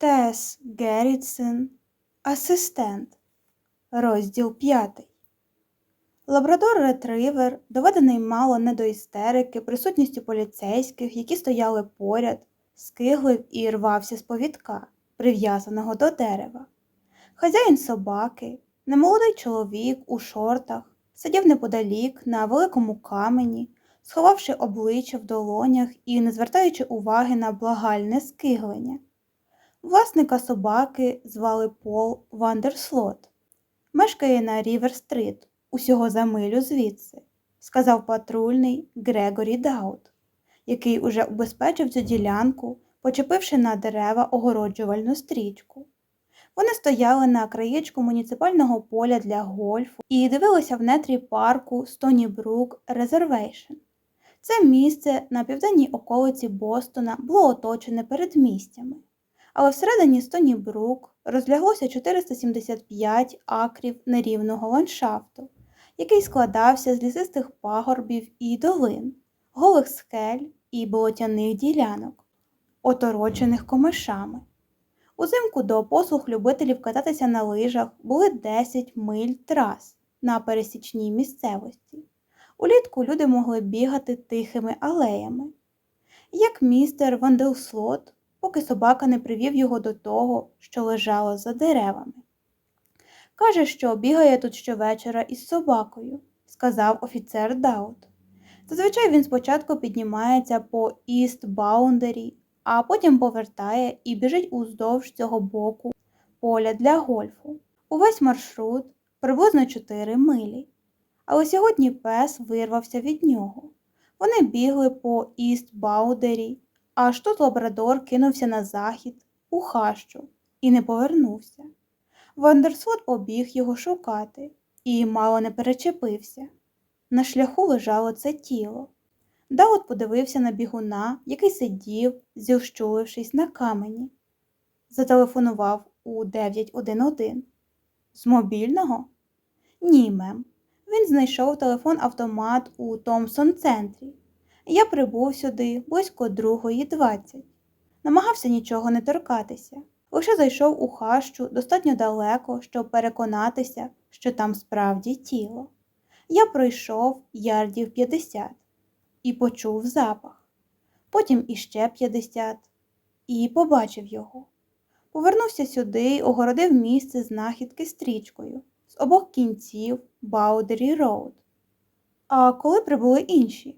Тес Геррітсен, асистент, розділ п'ятий. Лабрадор ретривер, доведений мало не до істерики, присутністю поліцейських, які стояли поряд, скиглив і рвався з повідка, прив'язаного до дерева. Хазяїн собаки, немолодий чоловік у шортах, сидів неподалік на великому камені, сховавши обличчя в долонях і не звертаючи уваги на благальне скиглення. Власника собаки звали Пол Вандерслот. Мешкає на Рівер-стрит, усього за милю звідси, сказав патрульний Грегорі Даут, який уже убезпечив цю ділянку, почепивши на дерева огороджувальну стрічку. Вони стояли на краєчку муніципального поля для гольфу і дивилися в нетрі парку Стоні Брук Резервейшн. Це місце на південній околиці Бостона було оточене передмістями, але всередині Стоні Брук розляглося 475 акрів нерівного ландшафту, який складався з лісистих пагорбів і долин, голих скель і болотяних ділянок, оторочених комишами. Узимку до послуг любителів кататися на лижах були 10 миль трас на пересічній місцевості. Улітку люди могли бігати тихими алеями. Як містер Ванделслот, поки собака не привів його до того, що лежало за деревами. Каже, що бігає тут щовечора із собакою, сказав офіцер Даут. Зазвичай він спочатку піднімається по Іст Баундері, а потім повертає і біжить уздовж цього боку поля для гольфу. Увесь маршрут приблизно 4 милі. Але сьогодні пес вирвався від нього. Вони бігли по Іст Баудері, аж тут лабрадор кинувся на захід, у хащу, і не повернувся. Вандерсвот побіг його шукати і мало не перечепився. На шляху лежало це тіло. Даут подивився на бігуна, який сидів, зіщулившись на камені. Зателефонував у 911. З мобільного? Ні, мем. Він знайшов телефон-автомат у Томсон центрі. Я прибув сюди близько другої двадцять. Намагався нічого не торкатися. Лише зайшов у хащу достатньо далеко, щоб переконатися, що там справді тіло. Я пройшов ярдів 50 і почув запах. Потім іще 50 і побачив його. Повернувся сюди й огородив місце знахідки стрічкою з обох кінців Баудері Роуд. А коли прибули інші?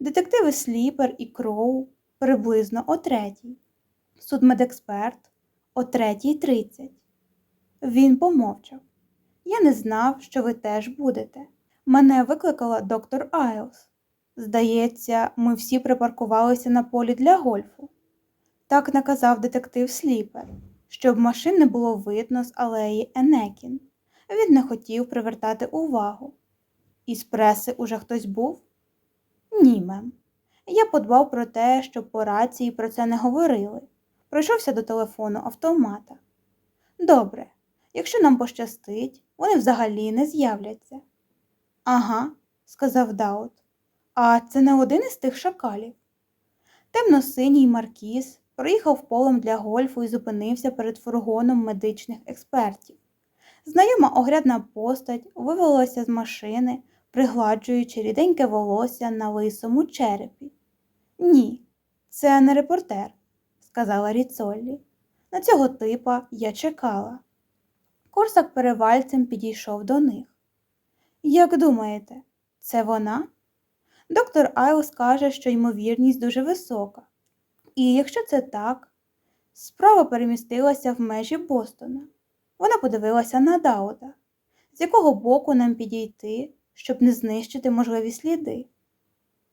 Детективи Сліпер і Кроу приблизно о третій, судмедексперт о третій тридцять. Він помовчав. Я не знав, що ви теж будете. Мене викликала доктор Айлс. Здається, ми всі припаркувалися на полі для гольфу. Так наказав детектив Сліпер, щоб машин не було видно з алеї Енекін. Він не хотів привертати увагу. Із преси уже хтось був? Ні, мем. Я подбав про те, щоб по рації про це не говорили. Пройшовся до телефону автомата. Добре, якщо нам пощастить, вони взагалі не з'являться. Ага, сказав Даут. А це не один із тих шакалів. Темно-синій маркіз проїхав полем для гольфу і зупинився перед фургоном медичних експертів. Знайома оглядна постать вивелася з машини, пригладжуючи ріденьке волосся на лисому черепі. Ні, це не репортер, сказала Ріцоллі. На цього типа я чекала. Корсак перевальцем підійшов до них. Як думаєте, це вона? Доктор Айлс каже, що ймовірність дуже висока. І якщо це так, справа перемістилася в межі Бостона. Вона подивилася на Дауда, з якого боку нам підійти, щоб не знищити можливі сліди.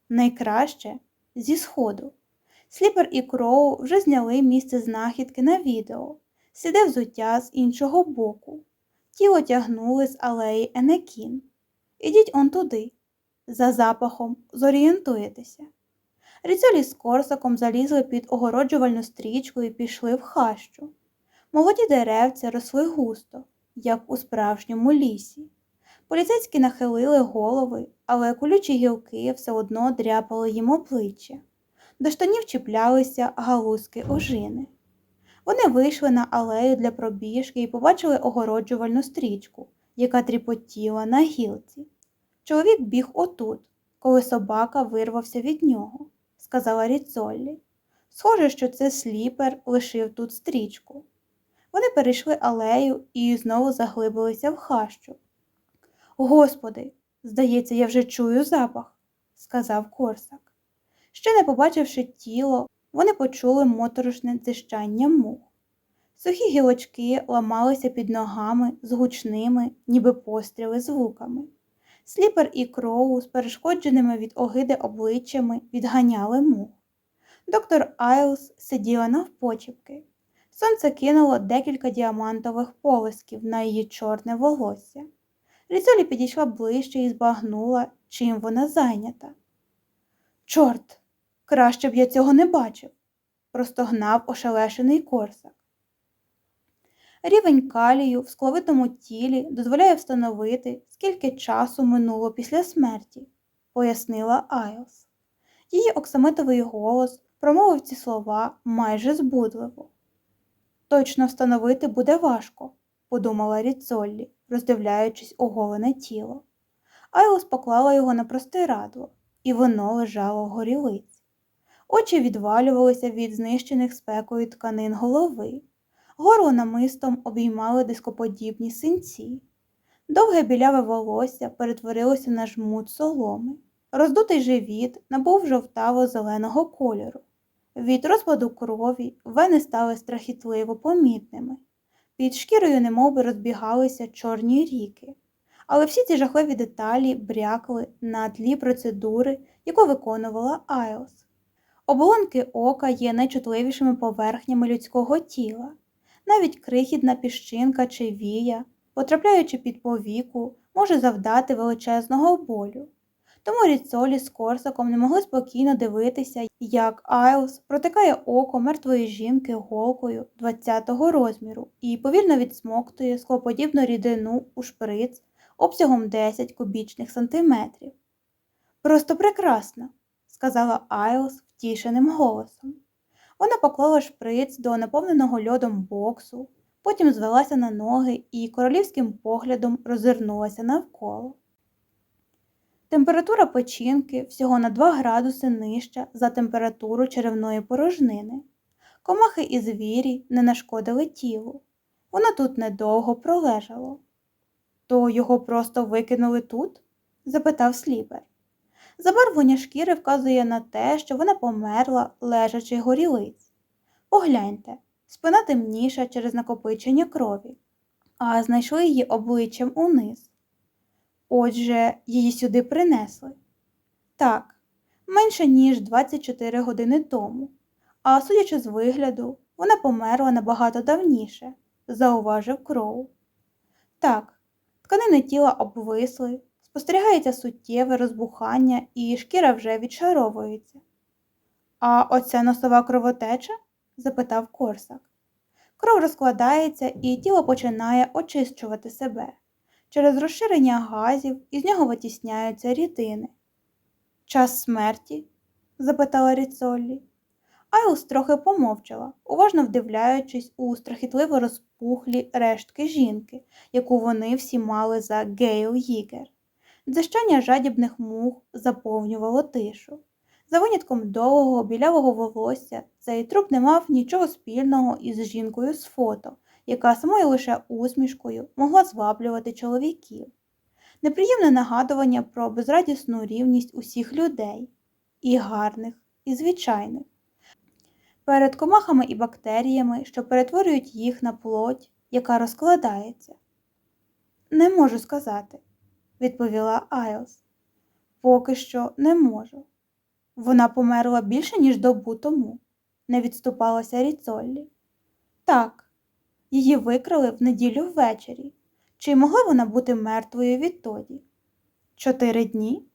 Найкраще зі сходу. Сліпер і Кроу вже зняли місце знахідки на відео, сліди взуття з іншого боку. Тіло тягнули з алеї Енекін. Ідіть он туди. За запахом зорієнтуєтеся. Ріцолі з корсаком залізли під огороджувальну стрічку і пішли в хащу. Молоді деревця росли густо, як у справжньому лісі. Поліцейські нахилили голови, але колючі гілки все одно дряпали їм обличчя. До штанів чіплялися галузки ожини. Вони вийшли на алею для пробіжки і побачили огороджувальну стрічку, яка тріпотіла на гілці. Чоловік біг отут, коли собака вирвався від нього, сказала Ріцоллі. Схоже, що це сліпер лишив тут стрічку. Вони перейшли алею і знову заглибилися в хащу. Господи, здається, я вже чую запах, сказав Корсак. Ще не побачивши тіло, вони почули моторошне дзищання мух. Сухі гілочки ламалися під ногами з гучними, ніби постріли звуками. Сліпер і кроу з перешкодженими від огиди обличчями відганяли мух. Доктор Айлс сиділа навпочіпки. Сонце кинуло декілька діамантових полисків на її чорне волосся. Різолі підійшла ближче і збагнула, чим вона зайнята. Чорт, краще б я цього не бачив, простогнав ошелешений корсак. Рівень калію в скловитому тілі дозволяє встановити, скільки часу минуло після смерті, пояснила Айлс. Її оксамитовий голос промовив ці слова майже збудливо. Точно встановити буде важко, подумала Ріцоллі, роздивляючись оголене тіло. Айлс поклала його на простирадло, і воно лежало в горілиці. Очі відвалювалися від знищених спекою тканин голови. Горло намистом обіймали дископодібні синці. Довге біляве волосся перетворилося на жмут соломи. Роздутий живіт набув жовтаво-зеленого кольору. Від розпаду крові вени стали страхітливо помітними. Під шкірою немовби розбігалися чорні ріки. Але всі ці жахливі деталі брякли на тлі процедури, яку виконувала Айлс. Оболонки ока є найчутливішими поверхнями людського тіла. Навіть крихітна піщинка чи вія, потрапляючи під повіку, може завдати величезного болю. Тому Ріцолі з Корсаком не могли спокійно дивитися, як Айлс протикає око мертвої жінки голкою 20-го розміру і повільно відсмоктує склоподібну рідину у шприц обсягом 10 кубічних сантиметрів. Просто прекрасно, сказала Айлс втішеним голосом. Вона поклала шприц до наповненого льодом боксу, потім звелася на ноги і королівським поглядом розвернулася навколо. Температура печінки всього на 2 градуси нижча за температуру черевної порожнини. Комахи і звірі не нашкодили тілу. Воно тут недовго пролежало. То його просто викинули тут? запитав сліпер. Забарвлення шкіри вказує на те, що вона померла, лежачи горілиць. Погляньте, спина темніша через накопичення крові, а знайшли її обличчям униз. Отже, її сюди принесли. Так, менше ніж 24 години тому, а судячи з вигляду, вона померла набагато давніше, зауважив Кроу. Так, тканини тіла обвисли, спостерігається суттєве розбухання і шкіра вже відшаровується. А оця носова кровотеча? запитав Корсак. Кров розкладається і тіло починає очищувати себе. Через розширення газів із нього витісняються рідини. Час смерті? запитала Ріцоллі. Айлс трохи помовчала, уважно вдивляючись у страхітливо розпухлі рештки жінки, яку вони всі мали за Гейл Їгер. Дзищання жадібних мух заповнювало тишу. За винятком довгого білявого волосся цей труп не мав нічого спільного із жінкою з фото, яка самою лише усмішкою могла зваблювати чоловіків. Неприємне нагадування про безрадісну рівність усіх людей, і гарних, і звичайних. Перед комахами і бактеріями, що перетворюють їх на плоть, яка розкладається. Не можу сказати, відповіла Айлс. Поки що не можу. Вона померла більше, ніж добу тому, не відступалася Ріцоллі. Так, її викрали в неділю ввечері. Чи могла вона бути мертвою відтоді? Чотири дні?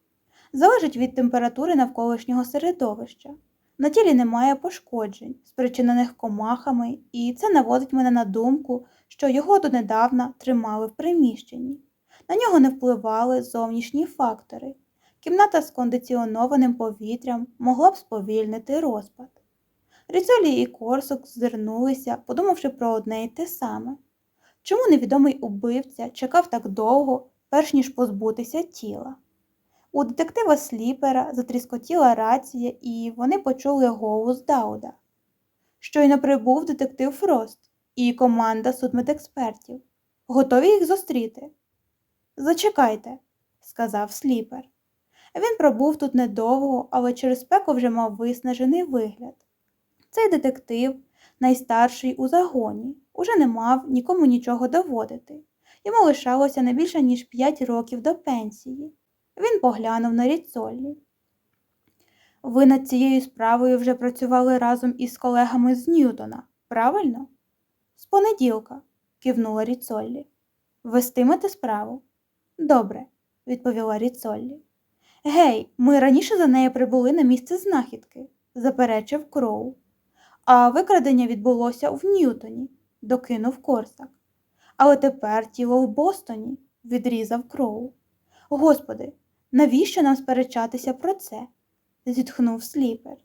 Залежить від температури навколишнього середовища. На тілі немає пошкоджень, спричинених комахами, і це наводить мене на думку, що його донедавна тримали в приміщенні. На нього не впливали зовнішні фактори. Кімната з кондиціонованим повітрям могла б сповільнити розпад. Ріцолі і Корсук звернулися, подумавши про одне й те саме. Чому невідомий убивця чекав так довго, перш ніж позбутися тіла? У детектива Сліпера затріскотіла рація, і вони почули голос Дауда. Щойно прибув детектив Фрост і команда судмедекспертів. Готові їх зустріти? Зачекайте, сказав сліпер. Він пробув тут недовго, але через спеку вже мав виснажений вигляд. Цей детектив, найстарший у загоні, уже не мав нікому нічого доводити. Йому лишалося не більше, ніж п'ять років до пенсії. Він поглянув на Ріцолі. Ви над цією справою вже працювали разом із колегами з Ньютона, правильно? З понеділка, кивнула Ріцоллі. Вестимете справу? Добре, відповіла Ріцоллі. Гей, ми раніше за нею прибули на місце знахідки, заперечив Кроу. А викрадення відбулося в Ньютоні, докинув Корсак. Але тепер тіло в Бостоні, відрізав Кроу. Господи, навіщо нам сперечатися про це? зітхнув сліпер.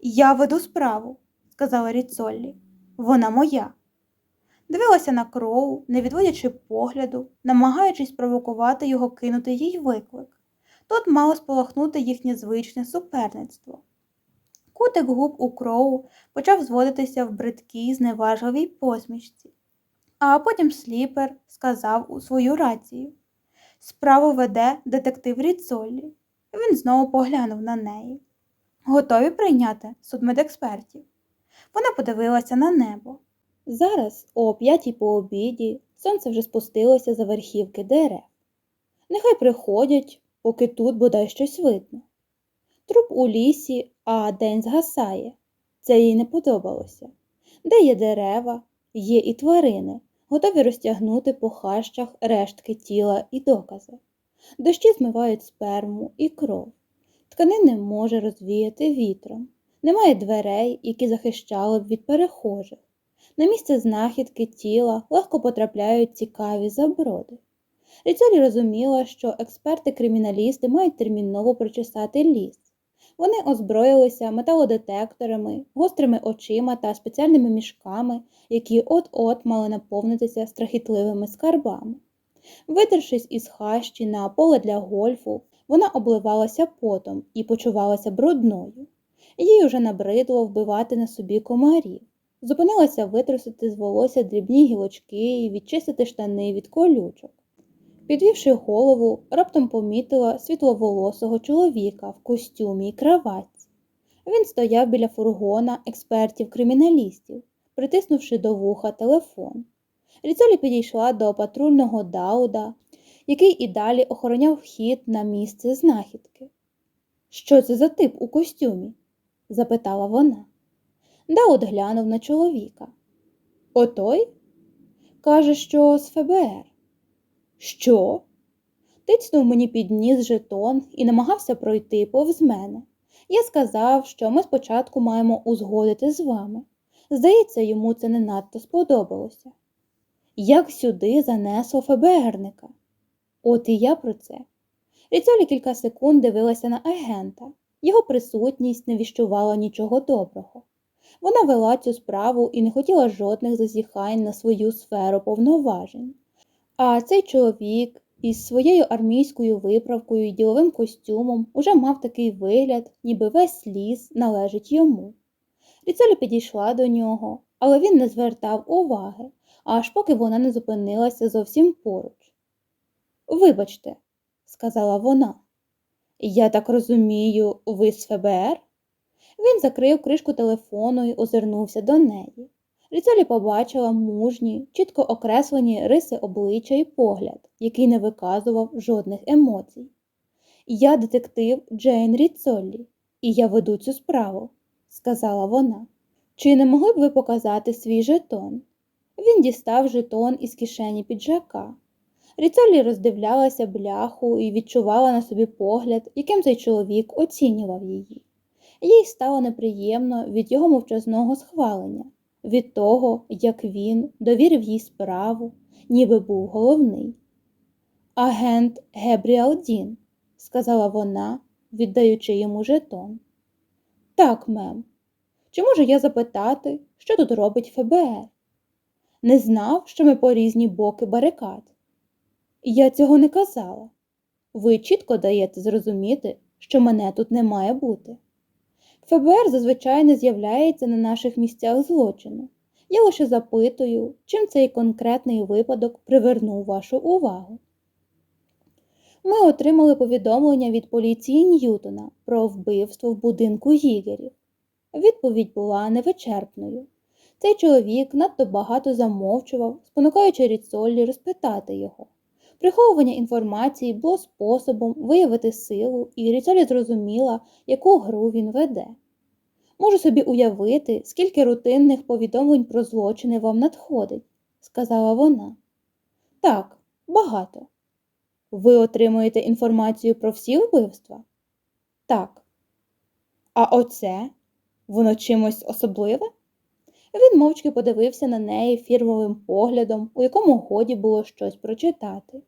Я веду справу, сказала Ріцоллі. Вона моя. Дивилася на кроу, не відводячи погляду, намагаючись провокувати його кинути їй виклик. Тут мало спалахнути їхнє звичне суперництво. Кутик губ у кроу почав зводитися в бридкій, зневажливій посмішці, а потім сліпер сказав у свою рацію. Справу веде детектив Ріцоллі. Він знову поглянув на неї. Готові прийняти судмедекспертів. Вона подивилася на небо. Зараз, о п'ятій по обіді, сонце вже спустилося за верхівки дерев. Нехай приходять, поки тут бодай щось видно. Труп у лісі, а день згасає. Це їй не подобалося. Де є дерева, є і тварини, готові розтягнути по хащах рештки тіла і докази. Дощі змивають сперму і кров. Ткани не може розвіяти вітром. Немає дверей, які захищали б від перехожих. На місце знахідки тіла легко потрапляють цікаві заброди. Ріцолі розуміла, що експерти-криміналісти мають терміново прочесати ліс. Вони озброїлися металодетекторами, гострими очима та спеціальними мішками, які от-от мали наповнитися страхітливими скарбами. Витершись із хащі на поле для гольфу, вона обливалася потом і почувалася брудною. Їй уже набридло вбивати на собі комарів. Зупинилася витрусити з волосся дрібні гілочки і відчистити штани від колючок. Підвівши голову, раптом помітила світловолосого чоловіка в костюмі й краватці. Він стояв біля фургона експертів-криміналістів, притиснувши до вуха телефон. Ріцолі підійшла до патрульного Дауда, який і далі охороняв вхід на місце знахідки. Що це за тип у костюмі? запитала вона. Дауд глянув на чоловіка. Отой? Каже, що з ФБР. Що? Тицнув мені під ніс жетон і намагався пройти повз мене. Я сказав, що ми спочатку маємо узгодити з вами. Здається, йому це не надто сподобалося. Як сюди занесло ФБРника? От і я про це. Ріцолі кілька секунд дивилася на агента. Його присутність не віщувала нічого доброго. Вона вела цю справу і не хотіла жодних зазіхань на свою сферу повноважень. А цей чоловік із своєю армійською виправкою і діловим костюмом уже мав такий вигляд, ніби весь ліс належить йому. Ріцелі підійшла до нього, але він не звертав уваги, аж поки вона не зупинилася зовсім поруч. Вибачте, сказала вона. Я так розумію, ви з ФБР? Він закрив кришку телефону і озирнувся до неї. Ріцелі побачила мужні, чітко окреслені риси обличчя і погляд, який не виказував жодних емоцій. Я детектив Джейн Ріцоллі, і я веду цю справу, сказала вона. Чи не могли б ви показати свій жетон? Він дістав жетон із кишені піджака. Ріцолі роздивлялася бляху і відчувала на собі погляд, яким цей чоловік оцінював її. Їй стало неприємно від його мовчазного схвалення, від того, як він довірив їй справу, ніби був головний. Агент Гебріал Дін, сказала вона, віддаючи йому жетон. Так, мем. Чи можу я запитати, що тут робить ФБР? Не знав, що ми по різні боки барикад. Я цього не казала. Ви чітко даєте зрозуміти, що мене тут не має бути. ФБР зазвичай не з'являється на наших місцях злочину. Я лише запитую, чим цей конкретний випадок привернув вашу увагу. Ми отримали повідомлення від поліції Ньютона про вбивство в будинку Гігерів. Відповідь була невичерпною. Цей чоловік надто багато замовчував, спонукаючи Ріцоллі розпитати його. Приховування інформації було способом виявити силу, і Ріцолі зрозуміла, яку гру він веде. Можу собі уявити, скільки рутинних повідомлень про злочини вам надходить, сказала вона. Так, багато. Ви отримуєте інформацію про всі вбивства? Так. А оце воно чимось особливе? Він мовчки подивився на неї фірмовим поглядом, у якому годі було щось прочитати.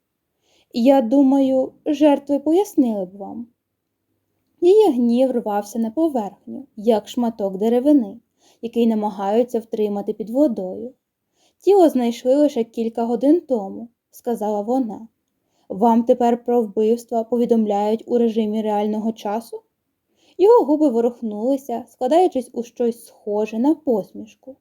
Я думаю, жертви пояснили б вам. Її гнів рвався на поверхню, як шматок деревини, який намагаються втримати під водою. Тіло знайшли лише кілька годин тому, сказала вона. Вам тепер про вбивства повідомляють у режимі реального часу? Його губи ворухнулися, складаючись у щось схоже на посмішку.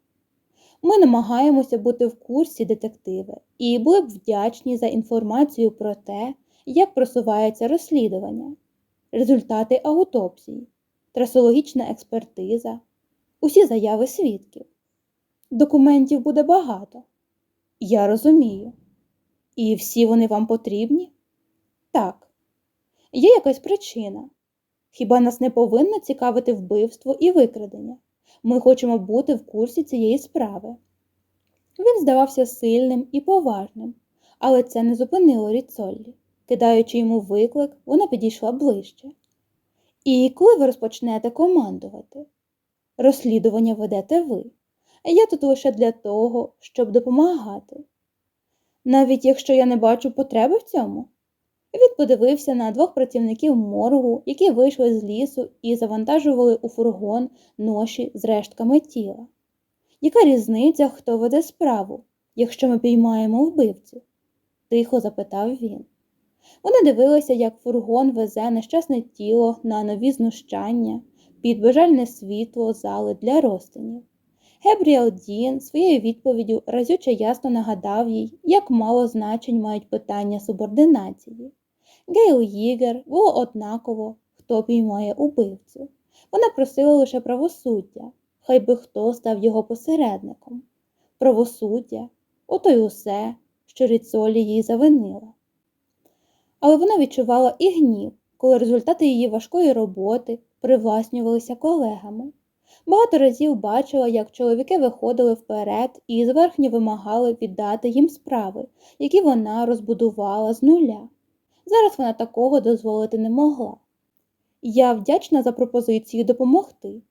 Ми намагаємося бути в курсі детективи і були б вдячні за інформацію про те, як просувається розслідування, результати аутопсії, трасологічна експертиза, усі заяви свідків. Документів буде багато. Я розумію. І всі вони вам потрібні? Так. Є якась причина. Хіба нас не повинно цікавити вбивство і викрадення? Ми хочемо бути в курсі цієї справи. Він здавався сильним і поважним, але це не зупинило Ріцоллі. Кидаючи йому виклик, вона підійшла ближче. І коли ви розпочнете командувати? Розслідування ведете ви. Я тут лише для того, щоб допомагати. Навіть якщо я не бачу потреби в цьому. Він подивився на двох працівників моргу, які вийшли з лісу і завантажували у фургон ноші з рештками тіла. Яка різниця, хто веде справу, якщо ми піймаємо вбивцю? тихо запитав він. Вони дивилися, як фургон везе нещасне тіло на нові знущання, під бажальне світло зали для розтинів. Гебріел Дін своєю відповіддю разюче ясно нагадав їй, як мало значень мають питання субординації. Гейл Їгер було однаково, хто піймає убивцю. Вона просила лише правосуддя, хай би хто став його посередником. Правосуддя ото й усе, що Ріцолі їй завинила. Але вона відчувала і гнів, коли результати її важкої роботи привласнювалися колегами. Багато разів бачила, як чоловіки виходили вперед і зверхньо вимагали віддати їм справи, які вона розбудувала з нуля. Зараз вона такого дозволити не могла. Я вдячна за пропозицію допомогти,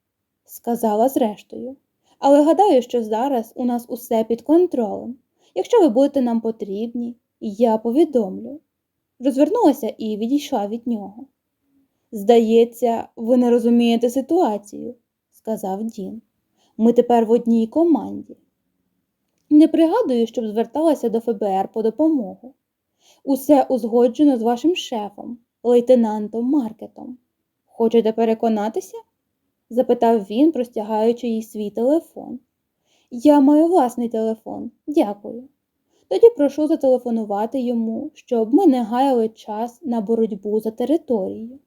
сказала зрештою. Але гадаю, що зараз у нас усе під контролем. Якщо ви будете нам потрібні, я повідомлю. Розвернулася і відійшла від нього. Здається, ви не розумієте ситуацію, сказав Дін. Ми тепер в одній команді. Не пригадую, щоб зверталася до ФБР по допомогу. Усе узгоджено з вашим шефом, лейтенантом Маркетом. Хочете переконатися? запитав він, простягаючи їй свій телефон. Я маю власний телефон, дякую. Тоді прошу зателефонувати йому, щоб ми не гаяли час на боротьбу за територію.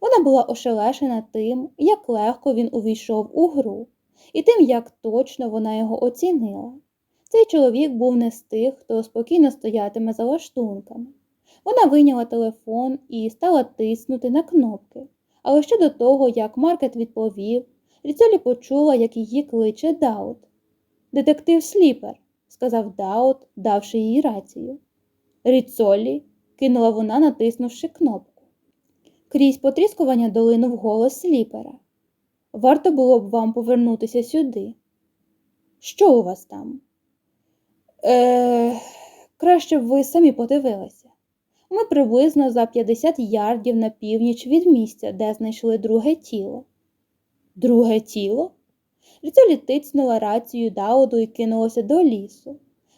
Вона була ошелешена тим, як легко він увійшов у гру, і тим, як точно вона його оцінила. Цей чоловік був не з тих, хто спокійно стоятиме за лаштунками. Вона вийняла телефон і стала тиснути на кнопки. Але ще до того, як Маркет відповів, Ріцолі почула, як її кличе Даут. Детектив Сліпер, сказав Даут, давши їй рацію. Ріцолі, кинула вона, натиснувши кнопку. Крізь потріскування долинув голос сліпера. Варто було б вам повернутися сюди. Що у вас там? Е, краще б ви самі подивилися. Ми приблизно за 50 ярдів на північ від місця, де знайшли друге тіло. Друге тіло? Ріцолі тицнула рацію Дауду і кинулася до лісу.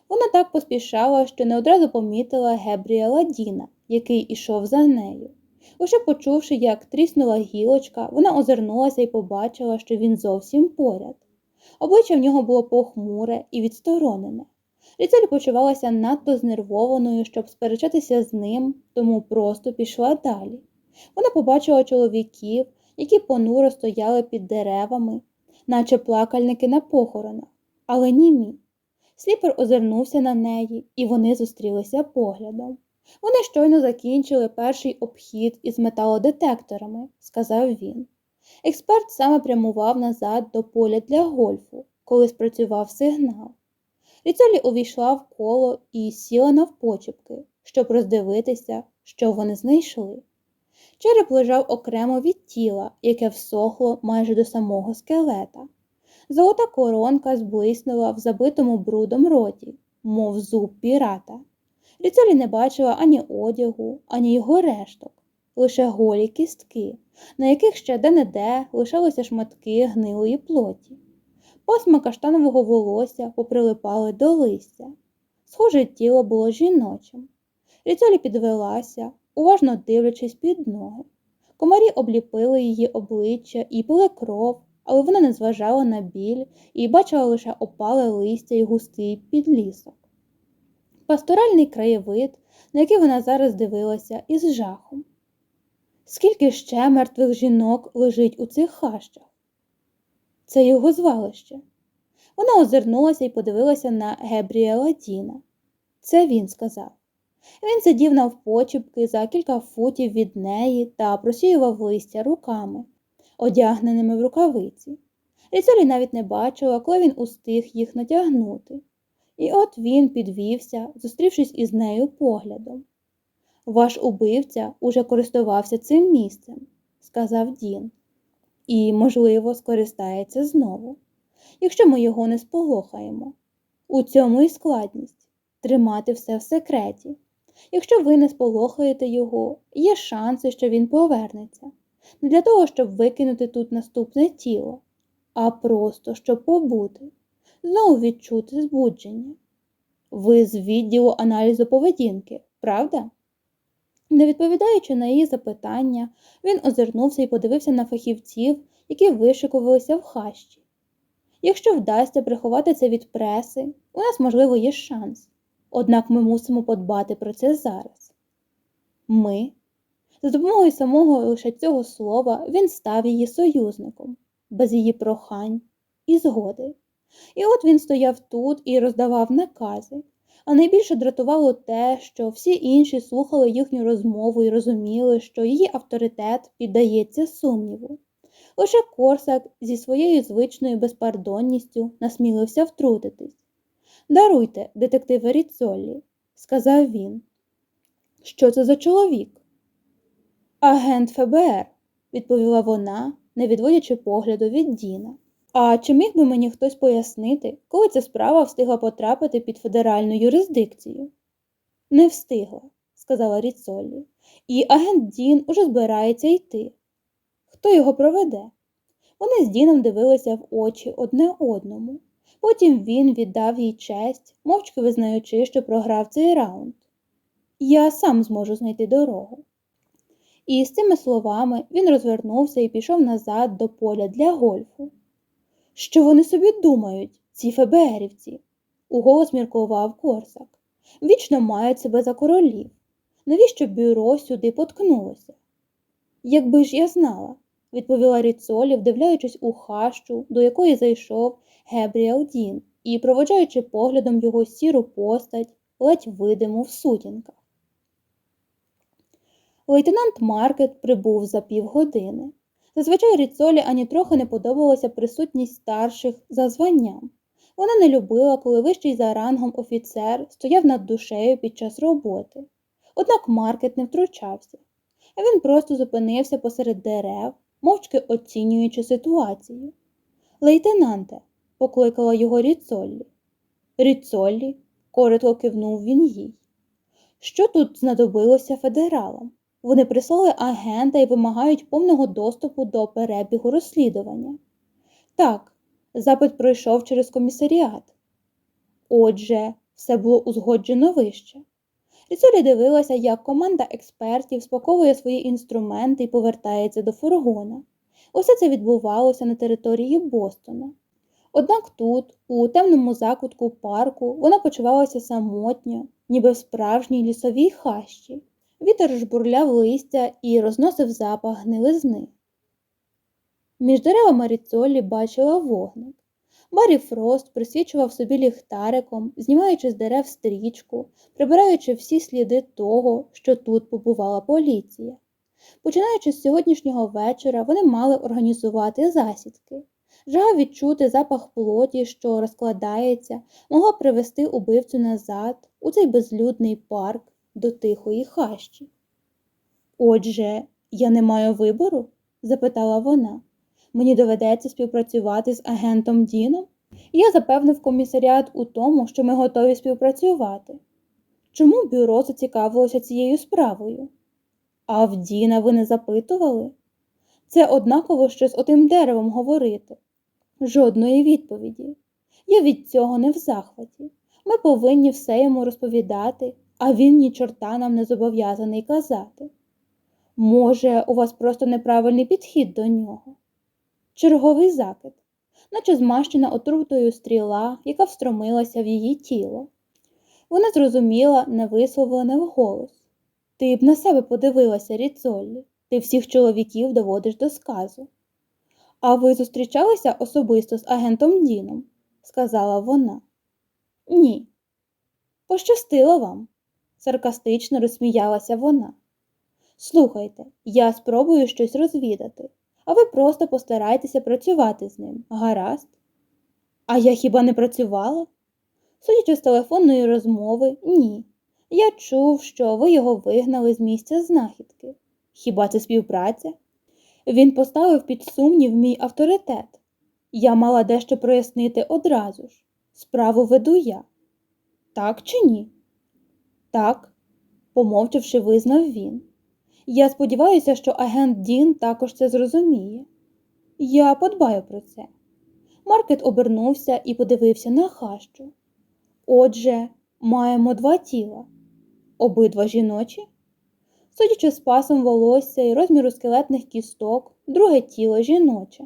Вона так поспішала, що не одразу помітила Гебріела Діна, який ішов за нею. Лише почувши, як тріснула гілочка, вона озирнулася і побачила, що він зовсім поряд. Обличчя в нього було похмуре і відсторонене. Ріцель почувалася надто знервованою, щоб сперечатися з ним, тому просто пішла далі. Вона побачила чоловіків, які понуро стояли під деревами, наче плакальники на похоронах, але німі. Сліпер озирнувся на неї, і вони зустрілися поглядом. Вони щойно закінчили перший обхід із металодетекторами, сказав він. Експерт саме прямував назад до поля для гольфу, коли спрацював сигнал. Ріцолі увійшла в коло і сіла навпочепки, щоб роздивитися, що вони знайшли. Череп лежав окремо від тіла, яке всохло майже до самого скелета. Золота коронка зблиснула в забитому брудом роті, мов зуб пірата. Ріцелі не бачила ані одягу, ані його решток, лише голі кістки, на яких ще де-не-де лишалися шматки гнилої плоті. Пасма каштанового волосся поприлипали до листя. Схоже, тіло було жіночим. Ріцелі підвелася, уважно дивлячись під ноги. Комарі обліпили її обличчя і пили кров, але вона не зважала на біль і бачила лише опале листя і густий підлісок. Пасторальний краєвид, на який вона зараз дивилася із жахом. Скільки ще мертвих жінок лежить у цих хащах? Це його звалище. Вона озирнулася і подивилася на Гебріела Діна. Це він сказав. Він сидів навпочіпки за кілька футів від неї та просіював листя руками, одягненими в рукавиці. Ріцелі навіть не бачила, коли він устиг їх натягнути. І от він підвівся, зустрівшись із нею поглядом. Ваш убивця уже користувався цим місцем, сказав Дін, і, можливо, скористається знову, якщо ми його не сполохаємо. У цьому і складність тримати все в секреті. Якщо ви не сполохаєте його, є шанси, що він повернеться. Не для того, щоб викинути тут наступне тіло, а просто щоб побути, знову відчути збудження. Ви з відділу аналізу поведінки, правда? Не відповідаючи на її запитання, він озирнувся і подивився на фахівців, які вишикувалися в хащі. Якщо вдасться приховати це від преси, у нас, можливо, є шанс. Однак ми мусимо подбати про це зараз. Ми. За допомогою самого лише цього слова він став її союзником, без її прохань і згоди. І от він стояв тут і роздавав накази, а найбільше дратувало те, що всі інші слухали їхню розмову і розуміли, що її авторитет піддається сумніву. Лише Корсак зі своєю звичною безпардонністю насмілився втрутитись. Даруйте, детективе Ріцоллі, сказав він. Що це за чоловік? Агент ФБР, відповіла вона, не відводячи погляду від Діна. А чи міг би мені хтось пояснити, коли ця справа встигла потрапити під федеральну юрисдикцію? Не встигла, сказала Ріцолі, і агент Дін уже збирається йти. Хто його проведе? Вони з Діном дивилися в очі одне одному. Потім він віддав їй честь, мовчки визнаючи, що програв цей раунд. Я сам зможу знайти дорогу. І з цими словами він розвернувся і пішов назад до поля для гольфу. Що вони собі думають, ці ФБРівці? уголос міркував Корсак. Вічно мають себе за королів. Навіщо бюро сюди поткнулося? Якби ж я знала, відповіла Ріцолі, вдивляючись у хащу, до якої зайшов Гебріел Дін і проводжаючи поглядом його сіру постать, ледь видиму в сутінках. Лейтенант Маркет прибув за півгодини. Зазвичай Ріцолі ані трохи не подобалася присутність старших за званням. Вона не любила, коли вищий за рангом офіцер стояв над душею під час роботи. Однак Маркет не втручався, а він просто зупинився посеред дерев, мовчки оцінюючи ситуацію. Лейтенанте, покликала його Ріцоллі. Ріцоллі, коротко кивнув він їй. Що тут знадобилося федералам? Вони прислали агента і вимагають повного доступу до перебігу розслідування. Так, Запит пройшов через комісаріат. Отже, все було узгоджено вище. Ріцолі дивилася, як команда експертів спаковує свої інструменти і повертається до фургона. Усе це відбувалося на території Бостона. Однак тут, у темному закутку парку, вона почувалася самотньо, ніби в справжній лісовій хащі. Вітер жбурляв листя і розносив запах гнилизни. Між деревами Ріцолі бачила вогник. Барі Фрост присвічував собі ліхтариком, знімаючи з дерев стрічку, прибираючи всі сліди того, що тут побувала поліція. Починаючи з сьогоднішнього вечора, вони мали організувати засідки. Жага відчути запах плоті, що розкладається, могла привести убивцю назад у цей безлюдний парк до тихої хащі. Отже, я не маю вибору? запитала вона. Мені доведеться співпрацювати з агентом Діном? Я запевнив комісаріат у тому, що ми готові співпрацювати. Чому бюро зацікавилося цією справою? А в Діна ви не запитували? Це однаково що з отим деревом говорити. Жодної відповіді. Я від цього не в захваті. Ми повинні все йому розповідати, а він ні чорта нам не зобов'язаний казати. Може, у вас просто неправильний підхід до нього? Черговий закид, наче змащена отрутою стріла, яка встромилася в її тіло. Вона зрозуміла невисловлене вголос. Ти б на себе подивилася, Ріцоллі, ти всіх чоловіків доводиш до сказу. А ви зустрічалися особисто з агентом Діном? сказала вона. Ні. Пощастило вам, саркастично розсміялася вона. Слухайте, я спробую щось розвідати, а ви просто постарайтеся працювати з ним, гаразд? А я хіба не працювала? Судячи з телефонної розмови, ні. Я чув, що ви його вигнали з місця знахідки. Хіба це співпраця? Він поставив під сумнів мій авторитет. Я мала дещо прояснити одразу ж. Справу веду я. Так чи ні? Так, помовчавши, визнав він. Я сподіваюся, що агент Дін також це зрозуміє. Я подбаю про це. Маркет обернувся і подивився на хащу. Отже, маємо два тіла, обидва жіночі. Судячи з пасом волосся і розміру скелетних кісток, друге тіло жіноче,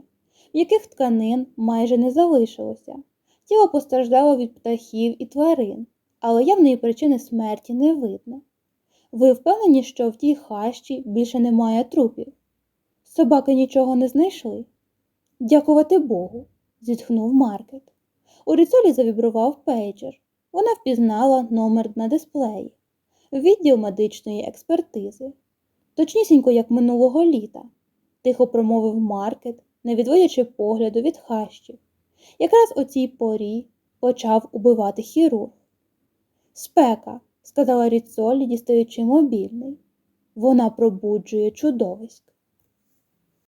в яких тканин майже не залишилося. Тіло постраждало від птахів і тварин, але явної причини смерті не видно. Ви впевнені, що в тій хащі більше немає трупів? Собаки нічого не знайшли? Дякувати Богу, зітхнув Маркет. У ріцолі завібрував пейджер. Вона впізнала номер на дисплеї. Відділ медичної експертизи. Точнісінько, як минулого літа, тихо промовив Маркет, не відводячи погляду від хащів. Якраз у цій порі почав убивати хірург. Спека, сказала Ріцолі, дістаючи мобільний. Вона пробуджує чудовиськ.